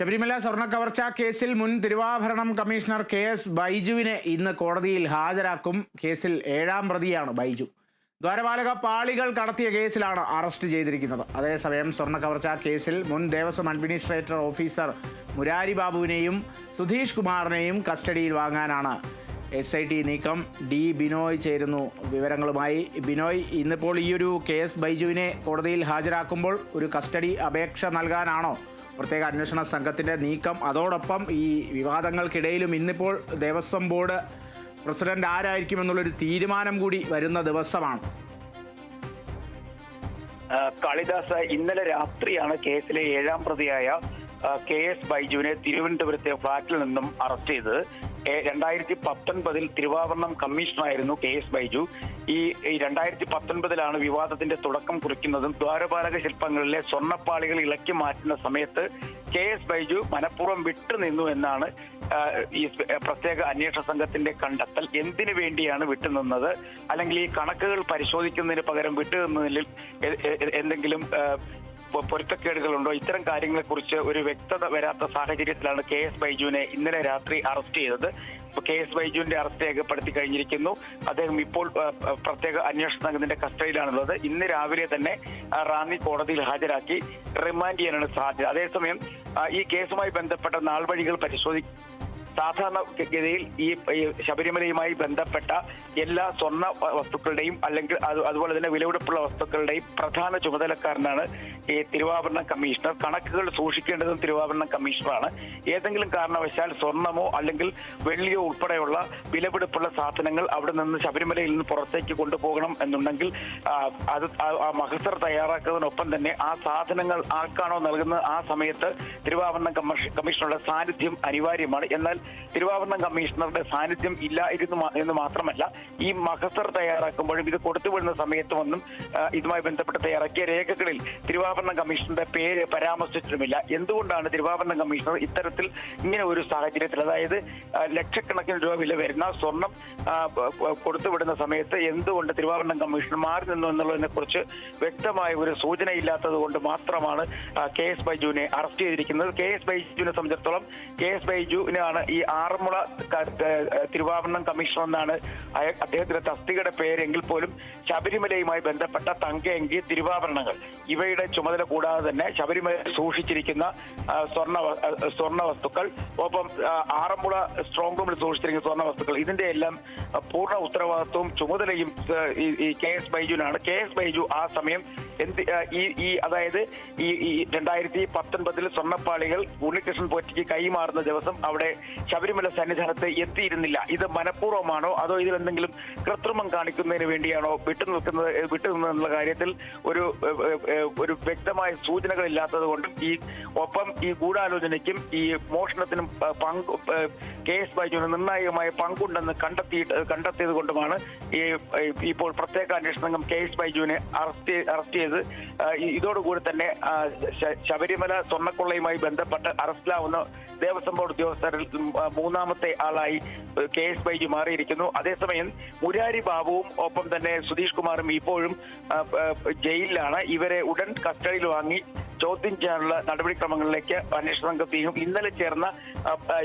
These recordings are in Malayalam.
ശബരിമല സ്വർണ കവർച്ചാ കേസിൽ മുൻ തിരുവാഭരണം കമ്മീഷണർ കെ എസ് ബൈജുവിനെ ഇന്ന് കോടതിയിൽ ഹാജരാക്കും. കേസിൽ ഏഴാം പ്രതിയാണ് ബൈജു. ദ്വാരപാലക പാളികൾ കടത്തിയ കേസിലാണ് അറസ്റ്റ് ചെയ്തിരിക്കുന്നത്. അതേസമയം സ്വർണ കവർച്ചാ കേസിൽ മുൻ ദേവസ്വം അഡ്മിനിസ്ട്രേറ്റർ ഓഫീസർ മുരാരി ബാബുവിനെയും സുധീഷ് കുമാറിനെയും കസ്റ്റഡിയിൽ വാങ്ങാനാണ് എസ് ഐ ടി നീക്കം. ഡി ബിനോയ് ചേരുന്നു വിവരങ്ങളുമായി. ബിനോയ് ഇന്നിപ്പോൾ ഈ ഒരു കെ എസ് ബൈജുവിനെ കോടതിയിൽ ഹാജരാക്കുമ്പോൾ ഒരു കസ്റ്റഡി അപേക്ഷ നൽകാനാണോ പ്രത്യേക അന്വേഷണ സംഘത്തിന്റെ നീക്കം. അതോടൊപ്പം ഈ വിവാദങ്ങൾക്കിടയിലും ഇന്നിപ്പോൾ ദേവസ്വം ബോർഡ് പ്രസിഡന്റ് ആരായിരിക്കും ആരായിരിക്കുമെന്നുള്ളൊരു തീരുമാനം കൂടി വരുന്ന ദിവസമാണ്. കാളിദാസ് ഇന്നലെ രാത്രിയാണ് കേസിലെ ഏഴാം പ്രതിയായ കെ എസ് ബൈജുവിനെ തിരുവനന്തപുരത്തെ ഫ്ളാറ്റിൽ നിന്നും അറസ്റ്റ് ചെയ്തത് രണ്ടായിരത്തി പത്തൊൻപതിൽ തിരുവാഭരണം കമ്മീഷണറായിരുന്നു കെ എസ് ബൈജു. ഈ രണ്ടായിരത്തി പത്തൊൻപതിലാണ് വിവാദത്തിന്റെ തുടക്കം കുറിക്കുന്നതും ദ്വാരപാലക ശില്പങ്ങളിലെ സ്വർണപ്പാളികൾ ഇളക്കി മാറ്റുന്ന സമയത്ത് കെ എസ് ബൈജു മനഃപൂർവം വിട്ടുനിന്നു എന്നാണ് ഈ പ്രത്യേക അന്വേഷണ സംഘത്തിന്റെ കണ്ടെത്തൽ. എന്തിനു വേണ്ടിയാണ് വിട്ടുനിന്നത് അല്ലെങ്കിൽ ഈ കണക്കുകൾ പരിശോധിക്കുന്നതിന് പകരം വിട്ടുനിന്നതിൽ എന്തെങ്കിലും പൊരുത്തക്കേടുകളുണ്ടോ? ഇത്തരം കാര്യങ്ങളെ കുറിച്ച് ഒരു വ്യക്തത വരാത്ത സാഹചര്യത്തിലാണ് കെ എസ് ബൈജുവിനെ ഇന്നലെ രാത്രി അറസ്റ്റ് ചെയ്തത്. കെ എസ് ബൈജുവിന്റെ അറസ്റ്റ് രേഖപ്പെടുത്തി കഴിഞ്ഞിരിക്കുന്നു. അദ്ദേഹം ഇപ്പോൾ പ്രത്യേക അന്വേഷണ സംഘത്തിന്റെ കസ്റ്റഡിയിലാണുള്ളത്. ഇന്ന് രാവിലെ തന്നെ റാന്നി കോടതിയിൽ ഹാജരാക്കി റിമാൻഡ് ചെയ്യാനാണ് സാധ്യത. അതേസമയം ഈ കേസുമായി ബന്ധപ്പെട്ട നാൾവഴികൾ പരിശോധി സാധാരണ ഗതിയിൽ ഈ ശബരിമലയുമായി ബന്ധപ്പെട്ട എല്ലാ സ്വർണ വസ്തുക്കളുടെയും അല്ലെങ്കിൽ അതുപോലെ തന്നെ വിലപിടിപ്പുള്ള വസ്തുക്കളുടെയും പ്രധാന ചുമതലക്കാരനാണ് ഈ തിരുവാഭരണ കമ്മീഷണർ. കണക്കുകൾ സൂക്ഷിക്കേണ്ടതും തിരുവാഭരണ കമ്മീഷണറാണ്. ഏതെങ്കിലും കാരണവശാൽ സ്വർണമോ അല്ലെങ്കിൽ വെള്ളിയോ ഉൾപ്പെടെയുള്ള വിലപിടിപ്പുള്ള സാധനങ്ങൾ അവിടെ നിന്ന് ശബരിമലയിൽ നിന്ന് പുറത്തേക്ക് കൊണ്ടുപോകണം എന്നുണ്ടെങ്കിൽ അത് മഹസർ തയ്യാറാക്കുന്നതിനൊപ്പം തന്നെ ആ സാധനങ്ങൾ ആർക്കാണോ നൽകുന്നത് ആ സമയത്ത് തിരുവാഭരണ കമ്മീഷണറുടെ സാന്നിധ്യം അനിവാര്യമാണ്. എന്നാൽ തിരുവാഭരണ കമ്മീഷണറുടെ സാന്നിധ്യം ഇല്ലായിരുന്നു എന്ന് മാത്രമല്ല ഈ മഹസർ തയ്യാറാക്കുമ്പോഴും ഇത് കൊടുത്തുവിടുന്ന സമയത്തുമൊന്നും ഒന്നും ഇതുമായി ബന്ധപ്പെട്ട് തയ്യാറാക്കിയ രേഖകളിൽ തിരുവാഭരണ കമ്മീഷണറുടെ പേര് പരാമർശിച്ചിട്ടുമില്ല. എന്തുകൊണ്ടാണ് തിരുവാഭരണ കമ്മീഷണർ ഇത്തരത്തിൽ ഇങ്ങനെ ഒരു സാഹചര്യത്തിൽ അതായത് ലക്ഷക്കണക്കിന് രൂപ വില വരുന്ന സ്വർണം കൊടുത്തുവിടുന്ന സമയത്ത് എന്തുകൊണ്ട് തിരുവാഭരണ കമ്മീഷണർ മാറി നിന്നു എന്നുള്ളതിനെ കുറിച്ച് വ്യക്തമായ ഒരു സൂചനയില്ലാത്തത് കൊണ്ട് മാത്രമാണ് കെ എസ് ബൈജുവിനെ അറസ്റ്റ് ചെയ്തിരിക്കുന്നത്. കെ എസ് ബൈജുവിനെ സംബന്ധിച്ചിടത്തോളം കെ എസ് ബൈജുവിനാണ് ഈ ആറന്മുള തിരുവാഭരണം കമ്മീഷണർ എന്നാണ് അദ്ദേഹത്തിന്റെ തസ്തികയുടെ പേരെങ്കിൽ പോലും ശബരിമലയുമായി ബന്ധപ്പെട്ട തങ്കയങ്കി തിരുവാഭരണങ്ങൾ. ഇവയുടെ ചുമതല കൂടാതെ തന്നെ ശബരിമല സൂക്ഷിച്ചിരിക്കുന്ന സ്വർണ സ്വർണ സ്വർണ വസ്തുക്കൾ ഒപ്പം ആറന്മുള സ്ട്രോങ് റൂമിൽ സൂക്ഷിച്ചിരിക്കുന്ന സ്വർണ വസ്തുക്കൾ ഇതിന്റെ എല്ലാം പൂർണ ഉത്തരവാദിത്വവും ചുമതലയും ഈ കെ എസ് ബൈജുവിനാണ്. കെ എസ് ബൈജു ആ സമയം എന്ത് ഈ ഈ അതായത് ഈ ഈ രണ്ടായിരത്തി പത്തൊൻപതിൽ സ്വർണപ്പാളികൾ ഉണ്ണികൃഷ്ണൻ പോറ്റിക്ക് കൈമാറുന്ന ദിവസം അവിടെ ശബരിമല സന്നിധാനത്ത് എത്തിയിരുന്നില്ല. ഇത് മനഃപൂർവമാണോ? അതോ ഇതിൽ എന്തെങ്കിലും കൃത്രിമം കാണിക്കുന്നതിന് വേണ്ടിയാണോ വിട്ടുനിൽക്കുന്നത് ഏ, വിട്ടുനിന്നുള്ള കാര്യത്തിൽ ഒരു ഒരു വ്യക്തമായ സൂചനകളില്ലാത്തത് കൊണ്ടും ഈ ഒപ്പം ഈ ഗൂഢാലോചനയ്ക്കും ഈ മോഷണത്തിനും പങ്ക് കെ എസ് ബൈജുവിന് നിർണായകമായ പങ്കുണ്ടെന്ന് കണ്ടെത്തിയിട്ട് കണ്ടെത്തിയത് കൊണ്ടുമാണ് ഈ ഇപ്പോൾ പ്രത്യേക അന്വേഷണ സംഘം കെ എസ് ബൈജുവിനെ അറസ്റ്റ് അറസ്റ്റ് ചെയ്ത് ഇതോടുകൂടി തന്നെ ശബരിമല സ്വർണക്കൊള്ളയുമായി ബന്ധപ്പെട്ട് അറസ്റ്റിലാവുന്ന ദേവസ്വം ബോർഡ് ഉദ്യോഗസ്ഥരിൽ മൂന്നാമത്തെ ആളായി കെ എസ് ബൈജു മാറിയിരിക്കുന്നു. അതേസമയം മുരാരി ബാബുവും ഒപ്പം തന്നെ സുധീഷ് കുമാറും ഇപ്പോഴും ജയിലിലാണ്. ഇവരെ ഉടൻ കസ്റ്റഡിയിൽ വാങ്ങി ചോദ്യം ചെയ്യാനുള്ള നടപടിക്രമങ്ങളിലേക്ക് അന്വേഷണ സംഘത്തെയും ഇന്നലെ ചേർന്ന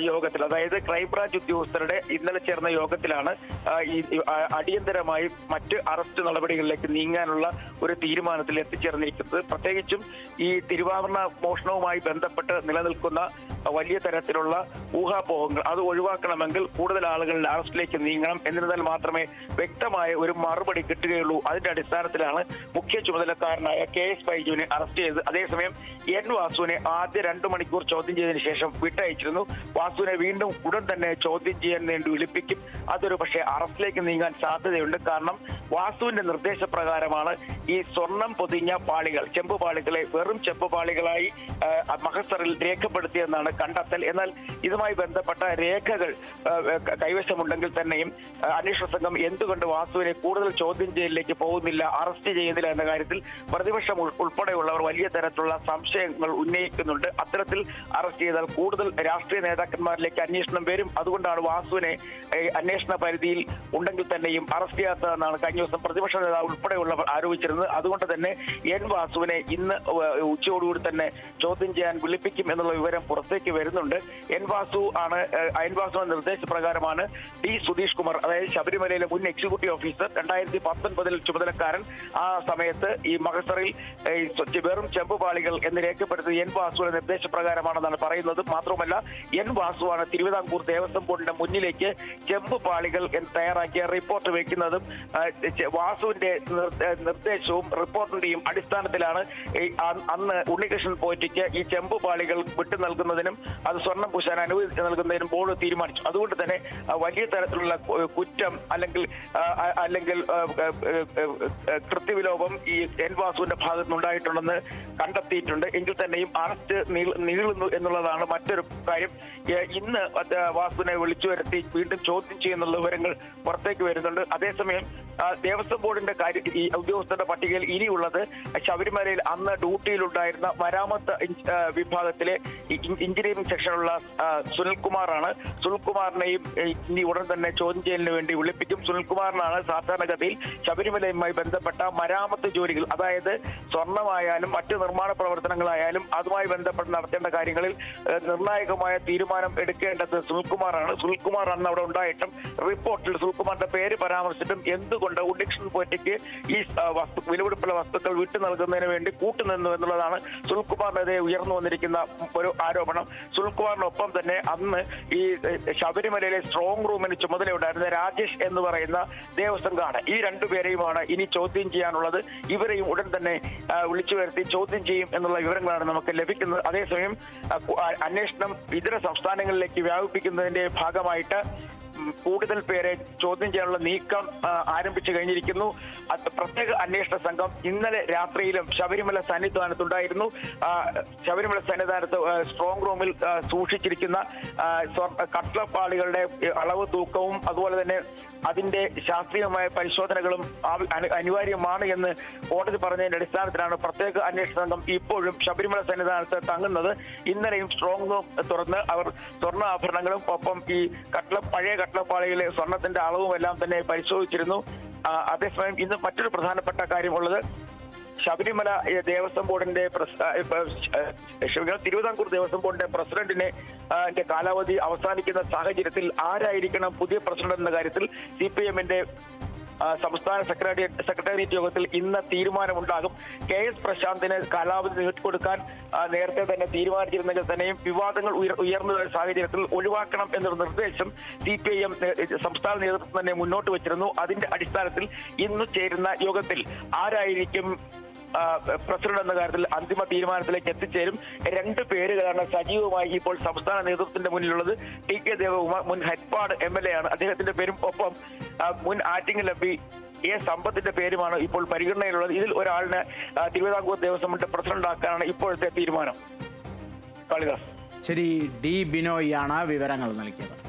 യോഗത്തിൽ അതായത് ക്രൈംബ്രാഞ്ച് ഉദ്യോഗസ്ഥരുടെ ഇന്നലെ ചേർന്ന യോഗത്തിലാണ് അടിയന്തരമായി മറ്റ് അറസ്റ്റ് നടപടികളിലേക്ക് നീങ്ങാനുള്ള ഒരു തീരുമാനത്തിൽ എത്തിച്ചേർന്നിരിക്കുന്നത്. പ്രത്യേകിച്ചും ഈ തിരുവാഭരണ മോഷണവുമായി ബന്ധപ്പെട്ട് നിലനിൽക്കുന്ന വലിയ തരത്തിലുള്ള ഊഹാപോഹങ്ങൾ അത് ഒഴിവാക്കണമെങ്കിൽ കൂടുതൽ ആളുകളുടെ അറസ്റ്റിലേക്ക് നീങ്ങണം എന്നിരുന്നാൽ മാത്രമേ വ്യക്തമായ ഒരു മറുപടി കിട്ടുകയുള്ളൂ. അതിന്റെ അടിസ്ഥാനത്തിലാണ് മുഖ്യ ചുമതലക്കാരനായ കെ എസ് ബൈജുവിനെ അറസ്റ്റ് ചെയ്ത് അതേസമയം എൻ വാസുവിനെ ആദ്യ രണ്ടു മണിക്കൂർ ചോദ്യം ചെയ്തതിനു ശേഷം വിട്ടയച്ചിരുന്നു. വാസുവിനെ വീണ്ടും ഉടൻ തന്നെ ചോദ്യം ചെയ്യാൻ വേണ്ടി വിളിപ്പിക്കും. അതൊരു പക്ഷേ അറസ്റ്റിലേക്ക് നീങ്ങാൻ സാധ്യതയുണ്ട്. കാരണം വാസുവിന്റെ നിർദ്ദേശപ്രകാരമാണ് ഈ സ്വർണം പൊതിഞ്ഞ പാളികൾ ചെമ്പ് പാളികളെ വെറും ചെമ്പ് പാളികളായി മഹസറിൽ രേഖപ്പെടുത്തിയെന്നാണ് കണ്ടെത്തൽ. എന്നാൽ ഇതുമായി ബന്ധപ്പെട്ട രേഖകൾ കൈവശമുണ്ടെങ്കിൽ തന്നെയും അന്വേഷണ സംഘം എന്തുകൊണ്ട് വാസുവിനെ കൂടുതൽ ചോദ്യം ചെയ്യലിലേക്ക് പോകുന്നില്ല അറസ്റ്റ് ചെയ്യുന്നില്ല എന്ന കാര്യത്തിൽ പ്രതിപക്ഷം ഉൾപ്പെടെയുള്ളവർ വലിയ തരത്തിലുള്ള സംശയങ്ങൾ ഉന്നയിക്കുന്നുണ്ട്. അത്തരത്തിൽ അറസ്റ്റ് ചെയ്താൽ കൂടുതൽ രാഷ്ട്രീയ നേതാക്കന്മാരിലേക്ക് അന്വേഷണം വരും. അതുകൊണ്ടാണ് വാസുവിനെ അന്വേഷണ പരിധിയിൽ ഉണ്ടെങ്കിൽ തന്നെയും അറസ്റ്റ് ചെയ്യാത്തതെന്നാണ് കഴിഞ്ഞ ദിവസം പ്രതിപക്ഷ നേതാവ് ഉൾപ്പെടെയുള്ളവർ ആരോപിച്ചിരുന്നത്. അതുകൊണ്ട് തന്നെ എൻ വാസുവിനെ ഇന്ന് ഉച്ചയോടുകൂടി തന്നെ ചോദ്യം ചെയ്യാൻ വിളിപ്പിക്കും എന്നുള്ള വിവരം പുറത്തേക്ക് വരുന്നുണ്ട്. എൻ വാസു ആണ് എൻ വാസുവിന്റെ നിർദ്ദേശപ്രകാരമാണ് ഡി സുധീഷ് കുമാർ അതായത് ശബരിമലയിലെ മുൻ എക്സിക്യൂട്ടീവ് ഓഫീസർ രണ്ടായിരത്തി പത്തൊൻപതിൽ ചുമതലക്കാരൻ. ആ സമയത്ത് ഈ മഹസറിൽ വെറും ചെമ്പ് വെറും ചെമ്പുപാളികൾ എന്ന് രേഖപ്പെടുത്തിയത് എൻ വാസുവിന്റെ നിർദ്ദേശപ്രകാരമാണെന്നാണ് പറയുന്നത്. മാത്രമല്ല എൻ വാസുവാണ് തിരുവിതാംകൂർ ദേവസ്വം ബോർഡിന്റെ മുന്നിലേക്ക് ചെമ്പ് പാളികൾ തയ്യാറാക്കിയ റിപ്പോർട്ട് വയ്ക്കുന്നതും വാസുവിന്റെ നിർദ്ദേശവും റിപ്പോർട്ടിന്റെയും അടിസ്ഥാനത്തിലാണ് അന്ന് ഉണ്ണികൃഷ്ണൻ പോറ്റിക്ക് ഈ ചെമ്പ് പാളികൾ വിട്ടു നൽകുന്നതിനും അത് സ്വർണം പൂശാൻ അനുവദിച്ചു നൽകുന്നതിനും ബോർഡ് തീരുമാനിച്ചു. അതുകൊണ്ട് തന്നെ വലിയ തരത്തിലുള്ള കുറ്റം അല്ലെങ്കിൽ അല്ലെങ്കിൽ കൃത്യവിലോപം ഈ എൻ വാസുവിന്റെ ഭാഗത്ത് നിന്നുണ്ടായിട്ടുണ്ടെന്ന് കണ്ടെത്തിയിട്ടുണ്ട് എങ്കിൽ തന്നെയും അറസ്റ്റ് നീള- നീളുന്നു എന്നുള്ളതാണ് മറ്റൊരു കാര്യം. ഇന്ന് വാസുവിനെ വിളിച്ചു വരുത്തി വീണ്ടും ചോദ്യം ചെയ്യുന്നുള്ള വിവരങ്ങൾ പുറത്തേക്ക് വരുന്നുണ്ട്. അതേസമയം ദേവസ്വം ബോർഡിന്റെ കാര്യം ഈ ഉദ്യോഗസ്ഥരുടെ പട്ടികയിൽ ഇനിയുള്ളത് ശബരിമലയിൽ അന്ന് ഡ്യൂട്ടിയിലുണ്ടായിരുന്ന മരാമത്ത് വിഭാഗത്തിലെ എഞ്ചിനീയറിംഗ് സെക്ഷനുള്ള സുനിൽകുമാറാണ്. സുനിൽകുമാറിനെയും ഇനി ഉടൻ തന്നെ ചോദ്യം ചെയ്യലിന് വേണ്ടി വിളിപ്പിക്കും. സുനിൽകുമാറിനാണ് സാധാരണഗതിയിൽ ശബരിമലയുമായി ബന്ധപ്പെട്ട മരാമത്ത് ജോലികൾ. അതായത് സ്വർണമായാലും മറ്റ് നിർമ്മാണ പ്രവർത്തനങ്ങളായാലും അതുമായി ബന്ധപ്പെട്ട് നടത്തേണ്ട കാര്യങ്ങളിൽ നിർണായകമായ തീരുമാനം എടുക്കേണ്ടത് സുനിൽകുമാറാണ് സുനിൽകുമാർ അന്ന് അവിടെ ഉണ്ടായിട്ടും റിപ്പോർട്ടിൽ സുനിൽകുമാറിന്റെ പേര് പരാമർശിച്ചിട്ടും എന്തുകൊണ്ട് ഉഡിക്ഷൻ പോറ്റയ്ക്ക് ഈ വസ്തു വിലപിടിപ്പുള്ള വസ്തുക്കൾ വിട്ടു നൽകുന്നതിന് വേണ്ടി കൂട്ടുനിന്നു എന്നുള്ളതാണ് സുനിൽകുമാറിനെതിരെ ഉയർന്നു വന്നിരിക്കുന്ന ഒരു ആരോപണം. സുനിൽകുമാറിനൊപ്പം തന്നെ അന്ന് ഈ ശബരിമലയിലെ സ്ട്രോങ് റൂമിന് ചുമതലയുണ്ടായിരുന്ന രാജേഷ് എന്ന് പറയുന്ന ദേവസ്വം ഗാർഡ് ഈ രണ്ടുപേരെയുമാണ് ഇനി ചോദ്യം ചെയ്യാനുള്ളത്. ഇവരെയും ഉടൻ തന്നെ വിളിച്ചു വരുത്തി ചോദ്യം ചെയ്യും. എന്നുള്ള വിവരങ്ങളാണ് നമുക്ക് ലഭിക്കുന്നത്. അതേസമയം അന്വേഷണം ഇതര സംസ്ഥാനങ്ങളിലേക്ക് വ്യാപിപ്പിക്കുന്നതിന്റെ ഭാഗമായിട്ട് കൂടുതൽ പേരെ ചോദ്യം ചെയ്യാനുള്ള നീക്കം ആരംഭിച്ചു കഴിഞ്ഞിരിക്കുന്നു. പ്രത്യേക അന്വേഷണ സംഘം ഇന്നലെ രാത്രിയിലും ശബരിമല സന്നിധാനത്തുണ്ടായിരുന്നു. ശബരിമല സന്നിധാനത്ത് സ്ട്രോങ് റൂമിൽ സൂക്ഷിച്ചിരിക്കുന്ന കട്ട്ലപ്പാളികളുടെ അളവ് തൂക്കവും അതുപോലെ തന്നെ അതിന്റെ ശാസ്ത്രീയമായ പരിശോധനകളും അനിവാര്യമാണ് എന്ന് കോടതി പറഞ്ഞതിന്റെ അടിസ്ഥാനത്തിലാണ് പ്രത്യേക അന്വേഷണ സംഘം ഇപ്പോഴും ശബരിമല സന്നിധാനത്ത് തങ്ങുന്നത്. ഇന്നലെയും സ്ട്രോങ് റൂം തുറന്ന് അവർ സ്വർണ ആഭരണങ്ങളും ഒപ്പം ഈ കട്ട്ള പഴയ കട്ട്ളപ്പാളിയിലെ സ്വർണത്തിന്റെ അളവും എല്ലാം തന്നെ പരിശോധിച്ചിരുന്നു. അതേസമയം ഇന്ന് മറ്റൊരു പ്രധാനപ്പെട്ട കാര്യമുള്ളത്. ശബരിമല ദേവസ്വം ബോർഡിന്റെ തിരുവിതാംകൂർ ദേവസ്വം ബോർഡിന്റെ പ്രസിഡന്റിനെ കാലാവധി അവസാനിക്കുന്ന സാഹചര്യത്തിൽ ആരായിരിക്കണം പുതിയ പ്രസിഡന്റ് എന്ന കാര്യത്തിൽ സി പി എമ്മിന്റെ സംസ്ഥാന സെക്രട്ടേറിയറ്റ് സെക്രട്ടേറിയറ്റ് യോഗത്തിൽ ഇന്ന് തീരുമാനമുണ്ടാകും. കെ എസ് പ്രശാന്തിന് കാലാവധി നീട്ടിക്കൊടുക്കാൻ കൊടുക്കാൻ നേരത്തെ തന്നെ തീരുമാനിച്ചിരുന്നെങ്കിൽ തന്നെയും വിവാദങ്ങൾ ഉയർ- ഉയർന്നു സാഹചര്യത്തിൽ ഒഴിവാക്കണം എന്നൊരു നിർദ്ദേശം സി പി ഐ എം സംസ്ഥാന നേതൃത്വം തന്നെ മുന്നോട്ട് വെച്ചിരുന്നു. അതിന്റെ അടിസ്ഥാനത്തിൽ ഇന്ന് ചേരുന്ന യോഗത്തിൽ ആരായിരിക്കും പ്രസിഡന്റ് എന്ന കാര്യത്തിൽ അന്തിമ തീരുമാനത്തിലേക്ക് എത്തിച്ചേരും. രണ്ട് പേരുകളാണ് സജീവമായി ഇപ്പോൾ സംസ്ഥാന നേതൃത്വത്തിന്റെ മുന്നിലുള്ളത്. ടി കെ ദേവകുമാർ മുൻ ഹെഡ്പാട് എം എൽ എ ആണ് അദ്ദേഹത്തിന്റെ പേരും ഒപ്പം മുൻ ആറ്റിങ്ങൽ എം പി എ സമ്പത്തിന്റെ പേരുമാണ് ഇപ്പോൾ പരിഗണനയിലുള്ളത്. ഇതിൽ ഒരാളിനെ തിരുവിതാംകൂർ ദേവസ്വം പ്രസിഡന്റ് ആക്കാനാണ് ഇപ്പോഴത്തെ തീരുമാനം. കാളിദാസ്. ശരി ഡി ബിനോയ് ആണ് വിവരങ്ങൾ നൽകിയത്.